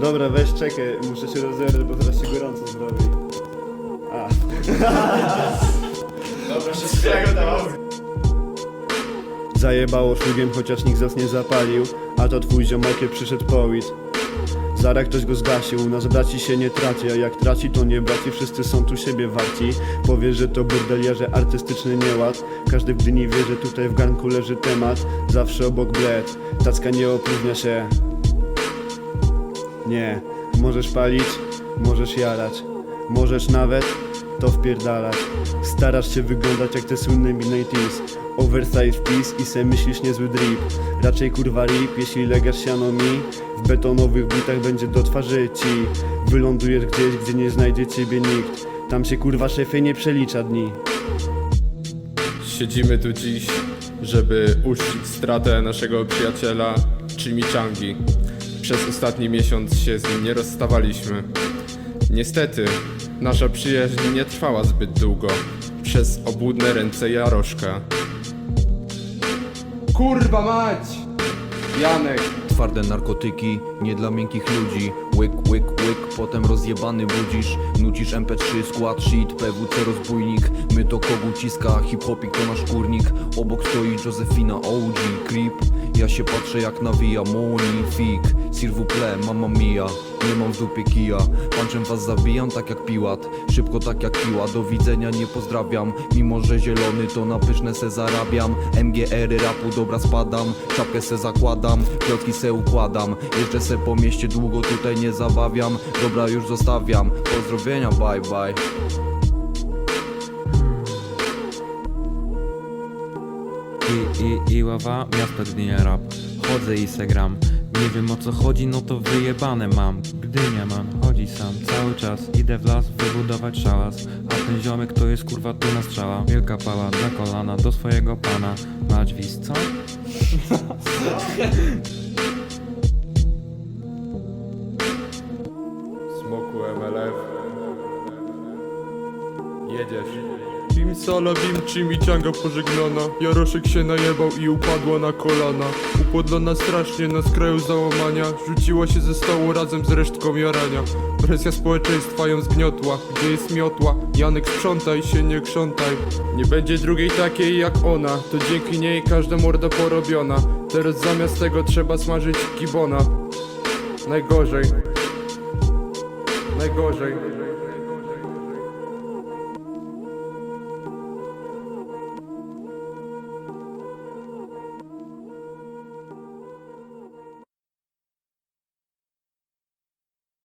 Dobra, weź czekaj, muszę się rozebrać, bo teraz się gorąco zrobi. A. Dobra, wszystkiego dał. Zajebało szlugiem, chociaż nikt z nas nie zapalił A to twój ziomakie przyszedł połit Zaraz ktoś go zgasił, nasz braci się nie traci A jak traci to nie braci, wszyscy są tu siebie warci Powie, że to burdeliarze, artystyczny nieład Każdy w Gdyni wie, że tutaj w garnku leży temat Zawsze obok bled, tacka nie opróżnia się Nie, możesz palić, możesz jarać Możesz nawet to wpierdalać. Starasz się wyglądać jak te słynne Midnight Teens. Oversize piece i se myślisz niezły drip. Raczej kurwa rip, jeśli legasz siano mi W betonowych butach będzie do twarzy ci. Wylądujesz gdzieś, gdzie nie znajdzie ciebie nikt. Tam się kurwa szefie nie przelicza dni. Siedzimy tu dziś, żeby uczcić stratę naszego przyjaciela Chimichangi. Przez ostatni miesiąc się z nim nie rozstawaliśmy. Niestety, nasza przyjaźń nie trwała zbyt długo. Przez obłudne ręce Jaroszka. Kurwa mać! Janek, Twarde narkotyki, nie dla miękkich ludzi Łyk, łyk, łyk, potem rozjebany budzisz. Nucisz MP3, skład, shit, PWC rozbójnik. My to koguciska, hip-hopik to nasz kurnik. Obok stoi Josefina OG, creep. Ja się patrzę jak nawija Moni, fik. S'il vous plaît, mamma mia Nie mam w dupie kija. Panczem was zabijam tak jak piłat. Szybko tak jak piła, do widzenia nie pozdrawiam. Mimo, że zielony to na pyszne se zarabiam. MGR rapu dobra spadam. Czapkę se zakładam, plotki se układam. Jeszcze se po mieście długo tutaj nie zabawiam. Dobra już zostawiam, pozdrowienia bye bye. I, i, i ława, miasto Gdynia rap. Chodzę i se gram. Nie wiem o co chodzi, no to wyjebane mam. Gdynia man, chodzi sam. Cały czas idę w las, wybudować szałas. A ten ziomek to jest kurwa tu na strzała. Wielka pała, na kolana, do swojego pana. Mać co? Jedziesz. Bim sala, bim chimichanga pożegnana. Jaroszek się najebał i upadła na kolana. Upodlona strasznie na skraju załamania. Rzuciła się ze stołu razem z resztką jarania. Presja społeczeństwa ją zgniotła Gdzie jest miotła? Janek sprzątaj się, nie krzątaj. Nie będzie drugiej takiej jak ona. To dzięki niej każda morda porobiona. Teraz zamiast tego trzeba smażyć gibona Najgorzej. Najgorzej